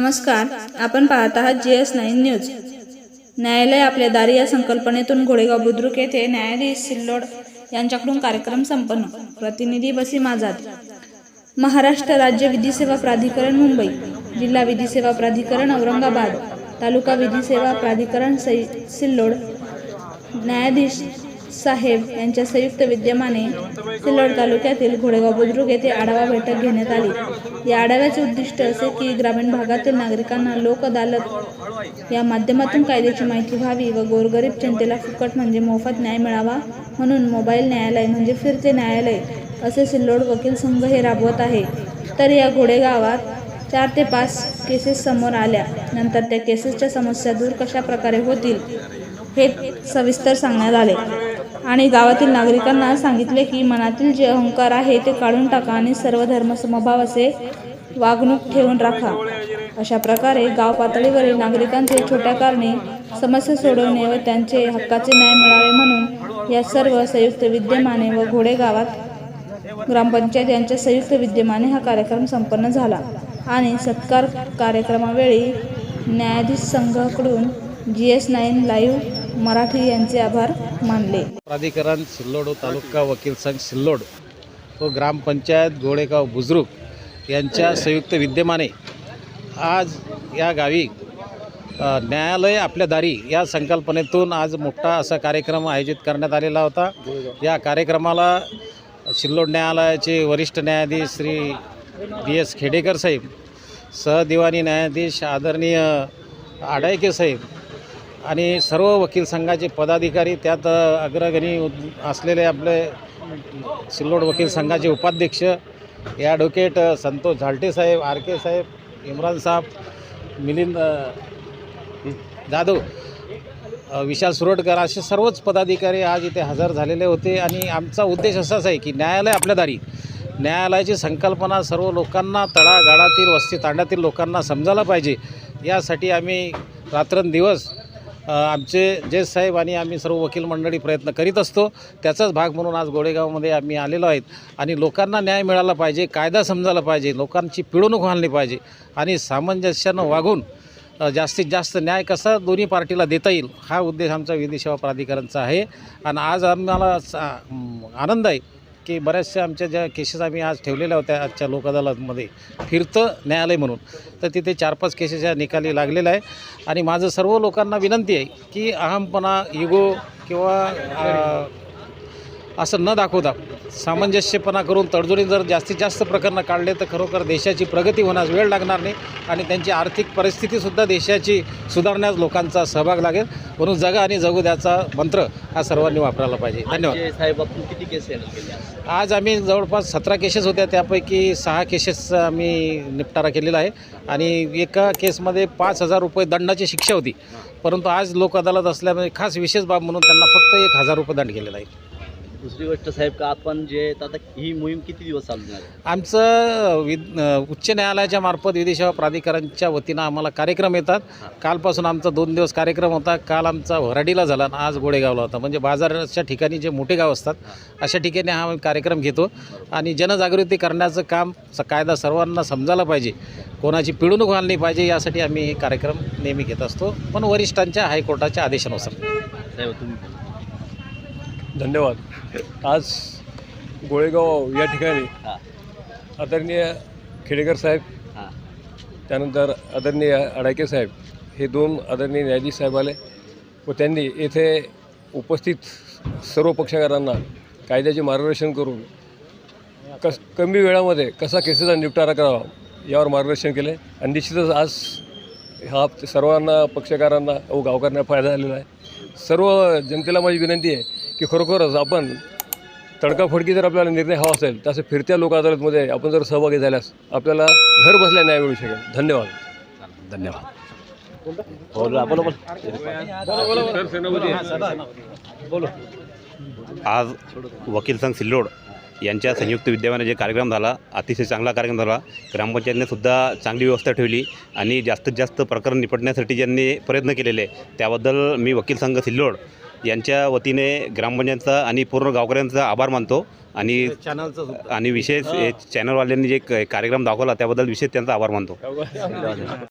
नमस्कार. आपण पाहत आहात जी एस नाईन न्यूज न्यायालय आपल्या दारी या संकल्पनेतून घोडेगाव बुद्रुक येथे न्यायाधीश सिल्लोड यांच्याकडून कार्यक्रम संपन्न. प्रतिनिधी बसीम आझाद. महाराष्ट्र राज्य विधी सेवा प्राधिकरण मुंबई जिल्हा विधी सेवा प्राधिकरण औरंगाबाद तालुका विधी सेवा प्राधिकरण सै सिल्लोड न्यायाधीश साहेब यांच्या संयुक्त विद्यमाने सिल्लोड तालुक्यातील घोडेगाव बुद्रुक येथे आढावा बैठक घेण्यात आली. या आढाव्याचे उद्दिष्ट असे की ग्रामीण भागातील नागरिकांना लोक अदालत या माध्यमातून कायद्याची माहिती व्हावी व गोरगरीब जनतेला फुकट म्हणजे मोफत न्याय मिळावा म्हणून मोबाईल न्यायालय म्हणजे फिरते न्यायालय असे सिल्लोड वकील संघ हे राबवत आहे. तर या घोडेगावात चार ते पाच केसेस समोर आल्या. नंतर त्या केसेसच्या समस्या दूर कशा प्रकारे होतील हे सविस्तर सांगण्यात आले. आणि गावातील नागरिकांना सांगितले की मनातील जे अहंकार आहे ते काढून टाका आणि सर्व धर्म समभाव असे वागणूक ठेवून राखा. अशा प्रकारे गाव पातळीवरील नागरिकांचे छोट्या कारणे समस्या सोडवणे व त्यांचे हक्काचे न्याय मिळावे म्हणून या सर्व संयुक्त विद्यमाने व घोडे गावात ग्रामपंचायत यांच्या संयुक्त विद्यमाने हा कार्यक्रम संपन्न झाला. आणि सत्कार कार्यक्रमावेळी न्यायाधीश संघाकडून G S nine live Marathi यांचे आभार मानले. प्राधिकरण सिल्लोड तालुका वकील संघ सिल्लोड व ग्रामपंचायत गोळेगाव बुजुर्ग यांच्या संयुक्त विद्यमाने आज या गावी न्यायालय आपल्या दारी या संकल्पनेतून आज मोठा असा कार्यक्रम आयोजित करण्यात आलेला होता. या कार्यक्रमाला सिल्लोड न्यायालयाचे वरिष्ठ न्यायाधीश श्री डी एस खेडेकर साहेब सहदिवानी न्यायाधीश आदरणीय आडायके साहेब आणि सर्व वकील संघाचे पदाधिकारी त्यात अग्रगणी असलेले आपले सिल्लोड वकील संघाचे उपाध्यक्ष ॲडव्होकेट संतोष झालटे साहेब आर के साहेब इम्रान साहेब मिलिंद जाधव विशाल सुरटकर असे सर्वच पदाधिकारी आज इथे हजर झालेले होते. आणि आमचा उद्देश असाच आहे की न्यायालय आपल्या दारी न्यायालयाची संकल्पना सर्व लोकांना तळागाळातील वस्ती तांड्यातील लोकांना समजायला पाहिजे. यासाठी आम्ही रात्रंदिवस आमचे जे साहेब आणि आम्ही सर्व वकील मंडळी प्रयत्न करीत असतो त्याचाच भाग म्हणून आज गोडेगावमध्ये आम्ही आलेलो आहेत. आणि लोकांना न्याय मिळाला पाहिजे कायदा समजायला पाहिजे लोकांची पिळवणूक घालली पाहिजे आणि सामंजस्यानं वागून जास्तीत जास्त न्याय कसा दोन्ही पार्टीला देता येईल हा उद्देश आमचा विधी सेवा प्राधिकरणचा आहे. आणि आज आम्हाला आनंद आहे की बऱ्याचशा आमच्या ज्या केसेस आम्ही आज ठेवलेल्या होत्या आजच्या लोक अदालतमध्ये फिरतं न्यायालय म्हणून. तर तिथे चार पाच केसेस या निकाली लागलेल्या आहे आणि माझं सर्व लोकांना विनंती आहे की अहमपणा इगो किंवा असं न दाखवता सामंजस्यपणा करून तडजोडी जर जास्तीत जास्त प्रकरणं काढले तर खरोखर देशाची प्रगती होण्यास वेळ लागणार नाही आणि त्यांची आर्थिक परिस्थितीसुद्धा देशाची सुधारण्यास लोकांचा सहभाग लागेल. म्हणून जगा आणि जगू द्याचा मंत्र हा सर्वांनी वापरायला पाहिजे. धन्यवाद. साहेब आपण किती केस आज आम्ही जवळपास सतरा केसेस होत्या. त्यापैकी सहा केसेसचा आम्ही निपटारा केलेला आहे. आणि एका केसमध्ये पाच हजार रुपये दंडाची शिक्षा होती. परंतु आज लोक अदालत असल्यामुळे खास विशेष बाब म्हणून त्यांना फक्त एक हजार रुपये दंड केलेला आहे. दुसरी गोष्ट साहेब का आपण जे आता ही मोहीम किती दिवस चालणार? आमचं वि उच्च न्यायालयाच्या मार्फत विधी सेवा प्राधिकरणच्या वतीनं आम्हाला कार्यक्रम येतात. कालपासून आमचा दोन दिवस कार्यक्रम होता. काल आमचा वराडीला झाला आणि आज गोडेगावला होता. म्हणजे बाजाराच्या ठिकाणी जे मोठे गाव असतात अशा ठिकाणी हा कार्यक्रम घेतो. आणि जनजागृती करण्याचं काम स- कायदा सर्वांना समजायला पाहिजे. कोणाची पिळवणूक व्हायला नाही पाहिजे यासाठी आम्ही हे कार्यक्रम नेहमी घेत असतो. पण वरिष्ठांच्या हायकोर्टाच्या आदेशानुसार. साहेब तुम्ही धन्यवाद. आज गोळेगाव या ठिकाणी आदरणीय खेडेकर साहेब हां. त्यानंतर आदरणीय अडाके साहेब हे दोन आदरणीय न्यायाधीश साहेब आले व त्यांनी येथे उपस्थित सर्व पक्षकारांना कायद्याचे मार्गदर्शन करून कस कमी वेळामध्ये कसा केसेसचा निपटारा करावा यावर मार्गदर्शन केले. आणि निश्चितच आज हा सर्वांना पक्षकारांना व गावकऱ्यांना फायदा झालेला आहे. सर्व जनतेला माझी विनंती आहे की खरोखरच आपण तडकाफडकी जर आपल्याला निर्णय हवा असेल तर असं फिरत्या लोक अदालतमध्ये आपण जर सहभागी झाल्यास आपल्याला घर बसल्या न्याय मिळू शकेल. धन्यवाद. धन्यवाद. बोला बोला बोला आज वकील संघ सिल्लोड यांच्या संयुक्त विद्यमाने जे कार्यक्रम झाला अतिशय चांगला कार्यक्रम झाला. ग्रामपंचायतने सुद्धा चांगली व्यवस्था ठेवली आणि जास्तीत जास्त प्रकरण निपटण्यासाठी ज्यांनी प्रयत्न केलेले त्याबद्दल मी वकील संघ सिल्लोड यांच्या वतीने ग्रामपंचायतचा आणि पूर्ण गावकऱ्यांचा आभार मानतो. आणि चॅनलचं आणि विशेष हे. चॅनलवाल्यांनी जे क- कार्यक्रम दाखवला त्याबद्दल विशेष त्यांचा आभार मानतो.